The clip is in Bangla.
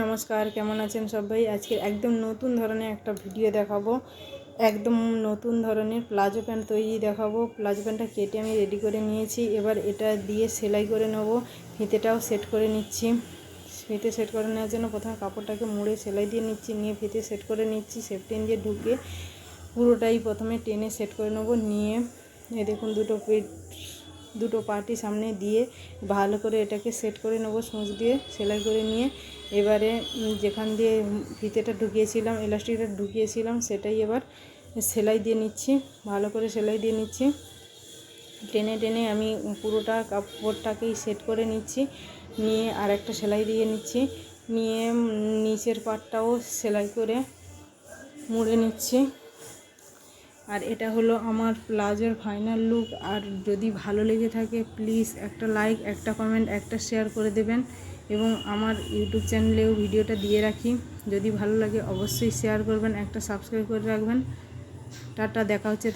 নমস্কার, কেমন আছেন সবাই? আজকে একদম নতুন ধরনের একটা ভিডিও দেখাবো। একদম নতুন ধরনের প্লাজো প্যান্ট তৈরি দেখাবো। প্লাজো প্যান্টটা কেটে আমি রেডি করে নিয়েছি। এবার এটা দিয়ে সেলাই করে নেব। ফিতেটাও সেট করে নিচ্ছি। ফিতে সেট করে নেওয়ার জন্য প্রথমে কাপড়টাকে মুড়ে সেলাই দিয়ে নিচ্ছি। নিয়ে ফিতে সেট করে নিচ্ছি। সেফটিন দিয়ে ঢুকে পুরোটাই প্রথমে টেনে সেট করে নেব। নিয়ে দেখুন দুটো পেট দুটো পার্টি সামনে দিয়ে ভালো করে এটাকে সেট করে নেব সূচ দিয়ে, সেলাই করে নিয়ে। এবারে যেখান দিয়ে ফিতেটা ঢুকিয়েছিলাম এলাস্টিকটা ঢুকিয়েছিলাম, সেটাই এবার সেলাই দিয়ে নিচ্ছি, ভালো করে সেলাই দিয়ে নিচ্ছি। টেনে টেনে আমি পুরোটা কাপড়টাকেই সেট করে নিচ্ছি, নিয়ে আর একটা সেলাই দিয়ে নিচ্ছি, নিয়ে নিচের পাটটাও সেলাই করে মুড়ে নিচ্ছি। আর এটা হলো আমার প্লাজোর ফাইনাল লুক আর যদি ভালো লেগে থাকে প্লিজ একটা লাইক একটা কমেন্ট একটা শেয়ার করে দেবেন। এবং আমার ইউটিউব চ্যানেলেও ভিডিওটা দিয়ে রাখি। যদি ভালো লাগে, অবশ্যই শেয়ার করবেন, একটা সাবস্ক্রাইব করে রাখবেন। টাটা, দেখা হচ্ছে